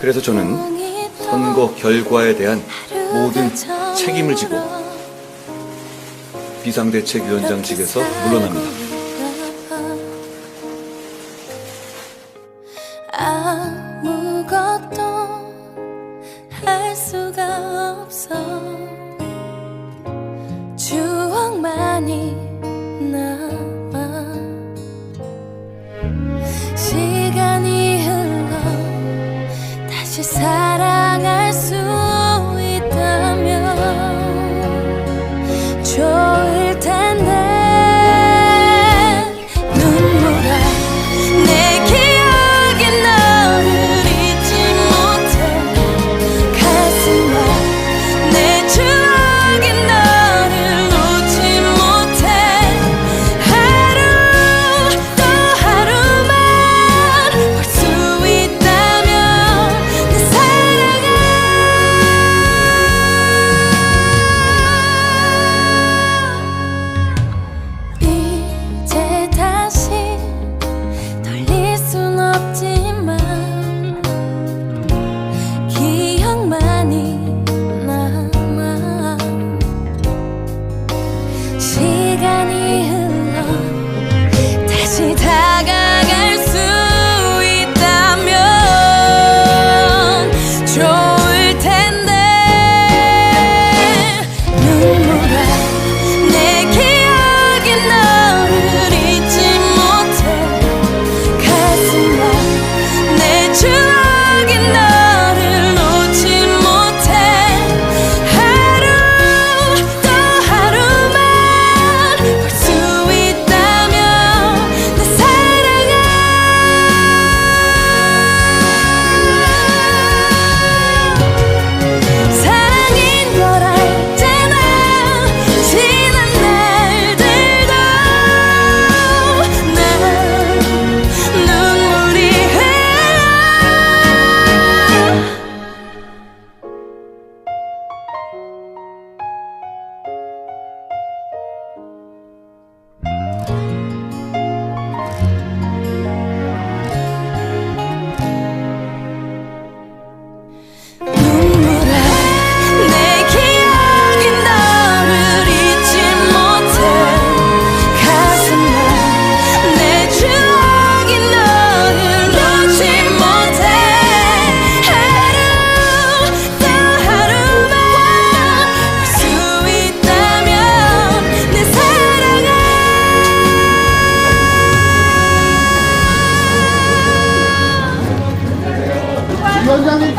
그래서 저는 선거 결과에 대한 모든 책임을 지고 비상대책위원장직에서 물러납니다. 할 수가 없어 추 사랑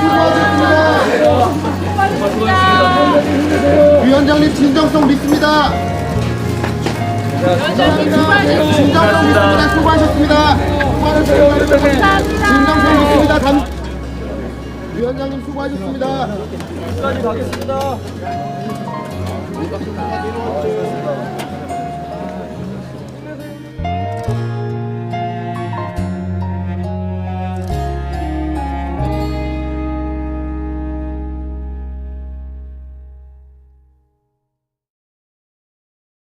수고하셨습니다. 위원장님 진정성 믿습니다. 진정성 믿습니다. 수고하셨습니다. 수고하셨습니다. 진정성 믿습니다. 단... 위원장님 수고하셨습니다. 끝까지 가겠습니다.